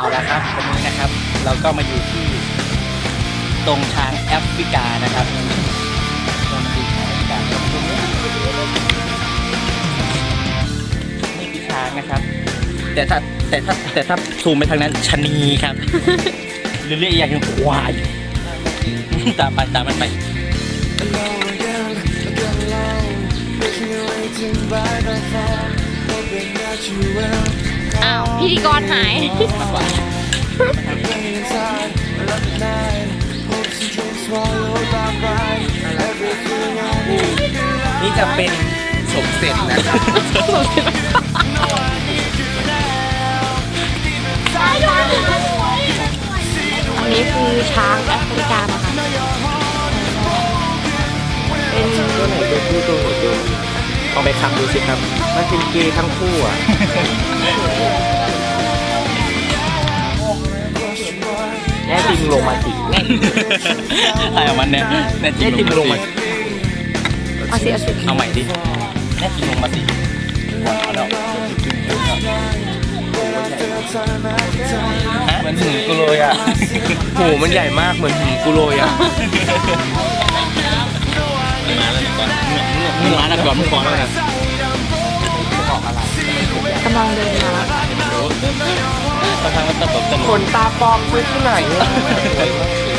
เอาละครับวันนี้นะครับ เราก็มาอยู่ที่ตรงช้างแอฟริกานะครับเรามาดูช้างแอฟริกาตรงนี้นี่คือช้างนะครับ แต่ถ้าแต่ถ้าแต่ถ้าซูมไปทางนั้นชะนีครับ หรือเรียกอีกอย่างหนึงควายตามไปตามมันไป อ้าวพิธีกรหายมากกว่านี่จะเป็นสมเสร็จนะครับ อันนี้คือช้างแอฟริกานะคะเป็นตัวไหนตัวผู้ตัวไหนตัวเมียลองไปคำดูสิครับ มันเป็นเกย์ทั้งคู่อะ จริงลงมาสิแน่ไอ้มันเนี่ยแน่จริแน่งจริงลลงงมามาสิสิเอาสิเอาสิเอาใหม่ดิแน่จริงลงมาสิเอาแล้วฮะเหมือนหูกูเลยอะหูมันใหญ่มากเหมือนหูกูเลยอะมึงมาแล้วก่อนมึงก่อนแล้วนะกำลังเดินมา แล้วเขาทำมันตลกตลขกนตาปลอมซื้อที่ไหนอะ